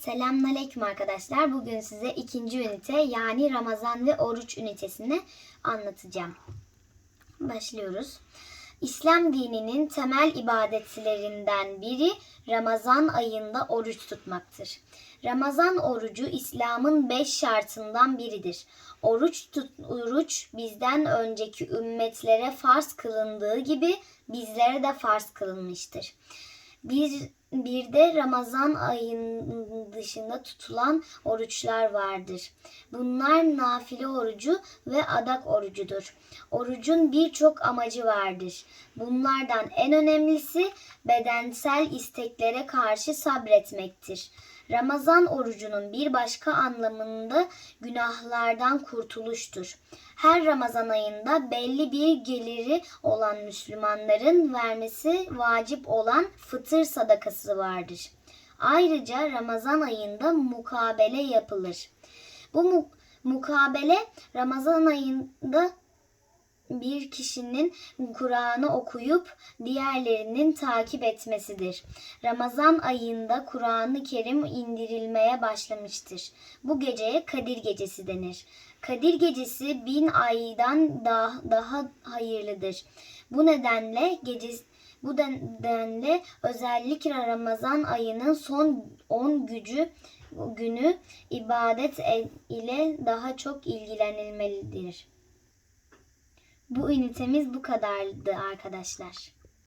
Selamünaleyküm arkadaşlar. Bugün size ikinci ünite yani Ramazan ve oruç ünitesini anlatacağım. Başlıyoruz. İslam dininin temel ibadetlerinden biri Ramazan ayında oruç tutmaktır. Ramazan orucu İslam'ın beş şartından biridir. Oruç tut, oruç bizden önceki ümmetlere farz kılındığı gibi bizlere de farz kılınmıştır. Bir, bir de Ramazan dışında tutulan oruçlar vardır. Bunlar nafile orucu ve adak orucudur. Orucun birçok amacı vardır. Bunlardan en önemlisi bedensel isteklere karşı sabretmektir. Ramazan orucunun bir başka anlamında günahlardan kurtuluştur. Her Ramazan ayında belli bir geliri olan Müslümanların vermesi vacip olan fıtır sadakası vardır. Ayrıca Ramazan ayında mukabele yapılır. Bu mu- mukabele Ramazan ayında bir kişinin Kur'an'ı okuyup diğerlerinin takip etmesidir. Ramazan ayında Kur'an-ı Kerim indirilmeye başlamıştır. Bu geceye Kadir Gecesi denir. Kadir Gecesi bin aydan daha, daha hayırlıdır. Bu nedenle gece bu nedenle özellikle Ramazan ayının son 10 gücü günü ibadet ile daha çok ilgilenilmelidir. Bu ünitemiz bu kadardı arkadaşlar.